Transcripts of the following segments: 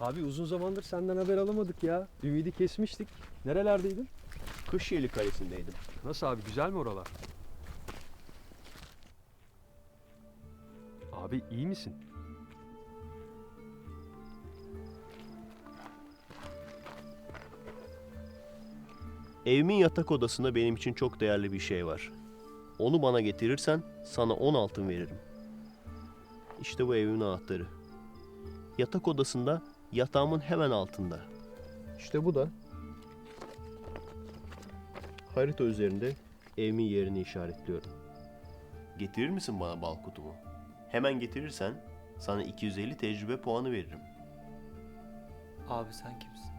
Abi uzun zamandır senden haber alamadık ya. Ümidi kesmiştik. Nerelerdeydin? Kışyeli Kalesi'ndeydim. Nasıl abi güzel mi oralar? Abi iyi misin? Evimin yatak odasında benim için çok değerli bir şey var. Onu bana getirirsen sana 10 altın veririm. İşte bu evimin anahtarı. Yatak odasında yatağımın hemen altında. İşte bu da harita üzerinde evimin yerini işaretliyorum. Getirir misin bana bal kutumu? Hemen getirirsen sana 250 tecrübe puanı veririm. Abi sen kimsin?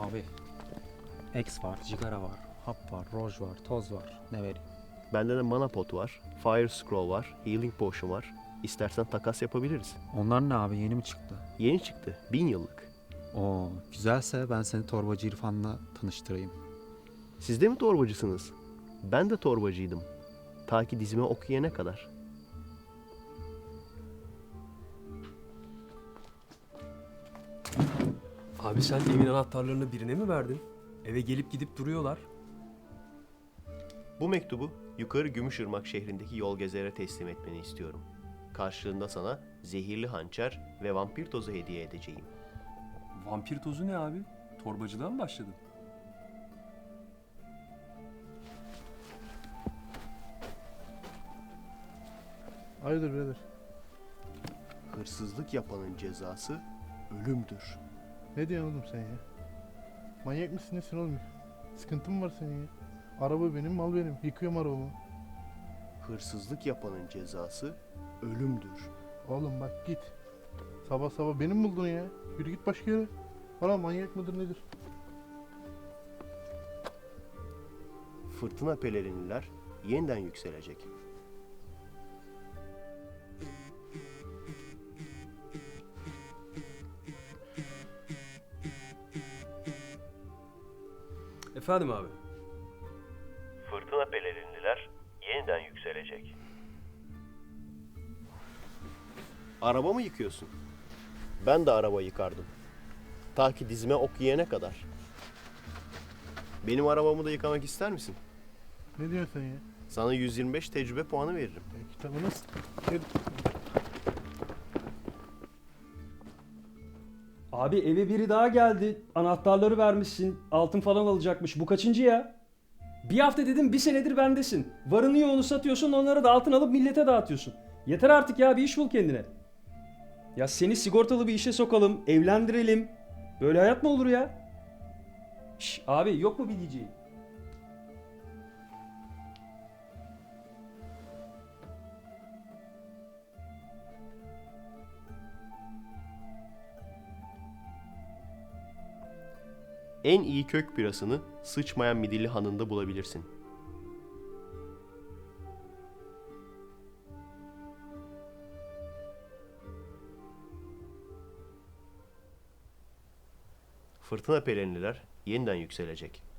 Abi. X var, cigara var, hap var, roj var, toz var. Ne vereyim? Bende de mana pot var, fire scroll var, healing potion var. İstersen takas yapabiliriz. Onlar ne abi? Yeni mi çıktı? Yeni çıktı. Bin yıllık. Oo, güzelse ben seni torbacı İrfan'la tanıştırayım. Siz de mi torbacısınız? Ben de torbacıydım. Ta ki dizime okuyana kadar. Abi sen evin anahtarlarını birine mi verdin? Eve gelip gidip duruyorlar. Bu mektubu yukarı Gümüşırmak şehrindeki yol gezere teslim etmeni istiyorum. Karşılığında sana zehirli hançer ve vampir tozu hediye edeceğim. Vampir tozu ne abi? Torbacılığa mı başladın? Hayırdır birader? Hırsızlık yapanın cezası ölümdür. Ne diyorsun oğlum sen ya? Manyak mısın nesin oğlum? Sıkıntın mı var senin ya? Araba benim, mal benim. Yıkıyorum arabamı. Hırsızlık yapanın cezası ölümdür. Oğlum bak git. Sabah sabah benim mi buldun ya? Yürü git başka yere. Valla manyak mıdır nedir? Fırtına pelerinliler yeniden yükselecek. Efendim abi. Fırtına pelerinliler yeniden yükselecek. Araba mı yıkıyorsun? Ben de araba yıkardım. Ta ki dizime ok yiyene kadar. Benim arabamı da yıkamak ister misin? Ne diyorsun ya? Sana 125 tecrübe puanı veririm. ya kitabını s- Gel. Abi eve biri daha geldi. Anahtarları vermişsin. Altın falan alacakmış. Bu kaçıncı ya? Bir hafta dedim bir senedir bendesin. Varını yoğunu satıyorsun onları da altın alıp millete dağıtıyorsun. Yeter artık ya bir iş bul kendine. Ya seni sigortalı bir işe sokalım, evlendirelim. Böyle hayat mı olur ya? Şş, abi yok mu bir diyeceğin? En iyi kök birasını sıçmayan midilli hanında bulabilirsin. Fırtına pelerinliler yeniden yükselecek.